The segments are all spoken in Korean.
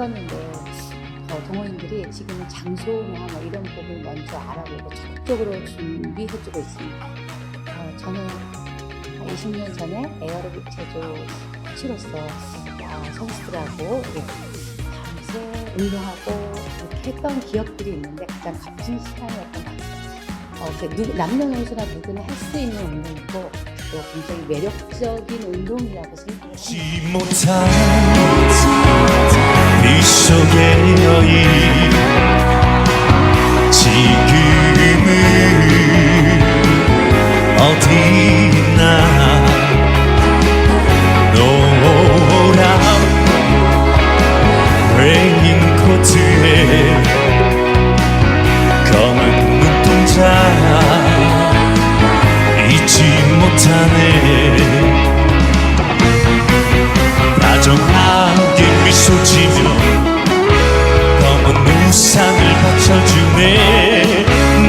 해봤는데 어, 동호인들이 지금은 장소나 뭐 이런 부분을 먼저 알아보고 적극적으로 준비해주고 있습니다. 어, 저는 20년 전에 에어로빅 제조 코치로서 어, 선수들하고 이렇게 밤새 운동하고 이렇게 했던 기억들이 있는데 가장 값진 시간이었던 것 같아요. 어, 그 누- 남녀노소나 누구나 할 수 있는 운동이고 또 굉장히 매력적인 운동이라고 생각을 합니다. 속의 여인 지금은 어디 있나 노란 레인코트에 검은 눈동자 잊지 못하네. 다정하게 미소 지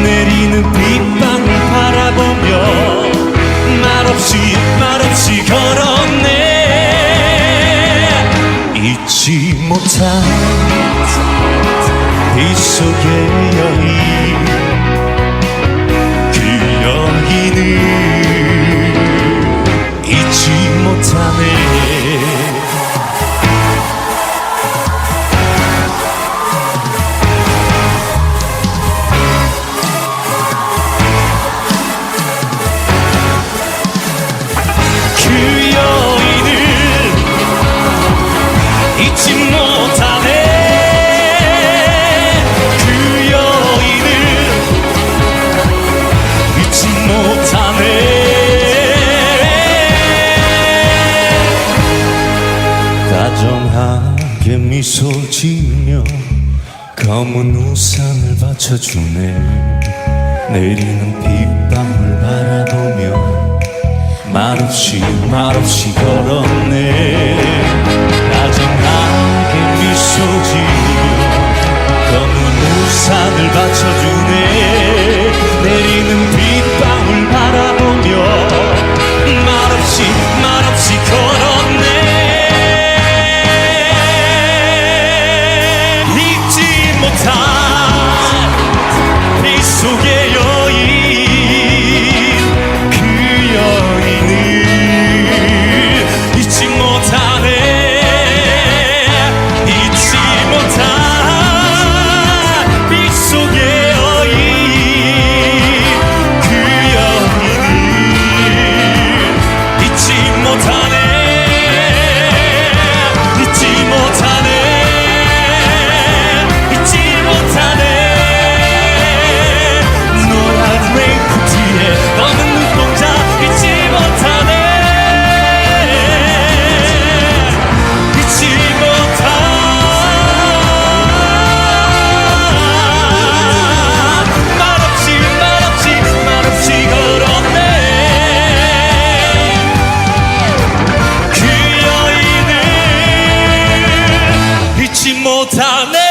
내리는 빗방울 바라보며 말없이 말없이 걸었네. 잊지 못한 이 속의 여인 그 여인을 잊지 못하네 잊지 못하네. 그 여인을 잊지 못하네. 다정하게 미소 지며 검은 우산을 받쳐주네. 내리는 빗방울 바라보며 말없이 말없이 걸었네. 다정하 부서지며 검은 우산을 받쳐주네. 내리는 빗방울 바라보며 말없이 time. They